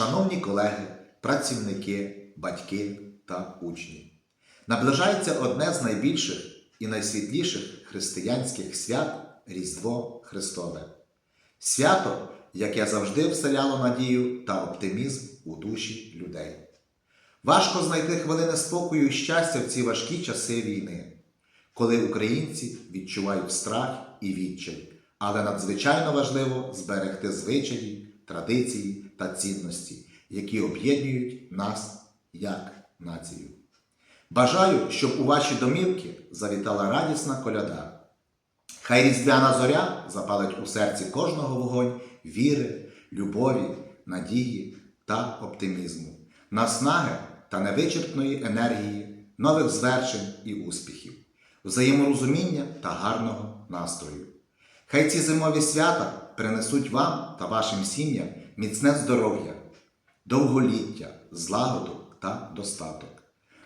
шановні колеги, працівники, батьки та учні. Наближається одне з найбільших і найсвітліших християнських свят Різдво Христове. Свято, яке завжди вселяло надію та оптимізм у душі людей. Важко знайти хвилини спокою і щастя в ці важкі часи війни, коли українці відчувають страх і відчай, але надзвичайно важливо зберегти звичаї, традиції та цінності, які об'єднують нас як націю. Бажаю, щоб у ваші домівки завітала радісна коляда. Хай різдвяна зоря запалить у серці кожного вогонь віри, любові, надії та оптимізму, наснаги та невичерпної енергії, нових звершень і успіхів, взаєморозуміння та гарного настрою. Хай ці зимові свята принесуть вам та вашим сім'ям міцне здоров'я, довголіття, злагоду та достаток.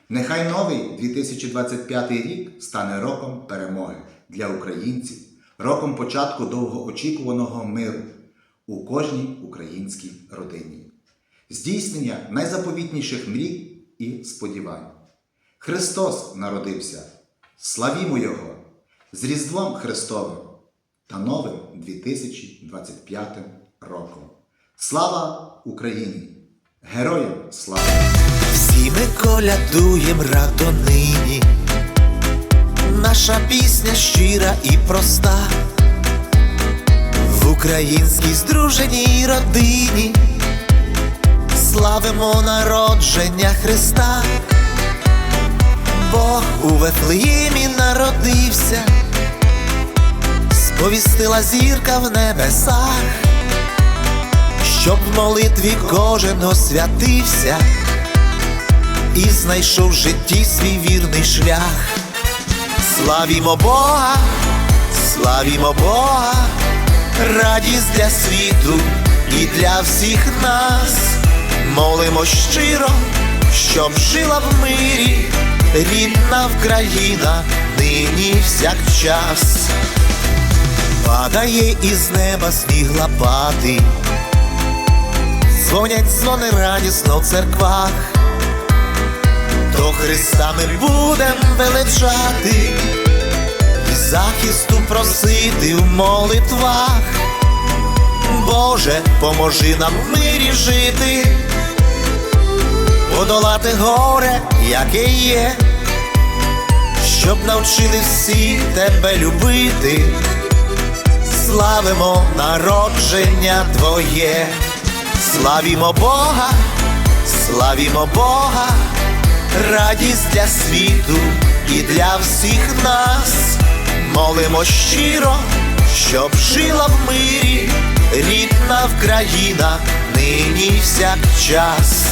Нехай новий 2025 рік стане роком перемоги для українців, роком початку довгоочікуваного миру у кожній українській родині, здійснення найзаповітніших мрій і сподівань. Христос народився, славімо Його з Різдвом Христовим та новим 2025 роком. Слава Україні! Героям слава! Всі ми колядуєм радо нині, наша пісня щира і проста, в українській здруженій родині славимо народження Христа, Бог у Вифлеємі народився, сповістила зірка в небесах, щоб в молитві кожен освятився і знайшов в житті свій вірний шлях. Славімо Бога, славімо Бога, радість для світу і для всіх нас. Молимо щиро, щоб жила в мирі рідна Вкраїна нині всякчас. Падає із неба сніг лопати, дзвонять дзвони радісно в церквах. До Христа ми будем величати і захисту просити в молитвах. Боже, поможи нам в мирі жити, подолати горе, яке є, щоб навчили всі тебе любити. Славимо народження Твоє, славімо Бога, славімо Бога радість для світу і для всіх нас. Молимо щиро, щоб жила в мирі рідна Вкраїна нині всякчас.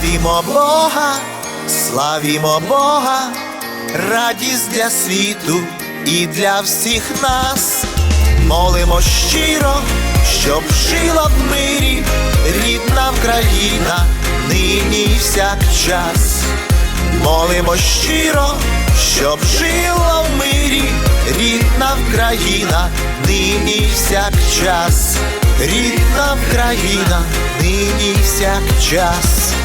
Славімо Бога, славімо Бога, радість для світу і для всіх нас. Молимо щиро, щоб жила в мирі рідна Україна нині і всякчас. Молимо щиро, щоб жила в мирі рідна Україна нині і всякчас. Рідна Україна нині і всякчас.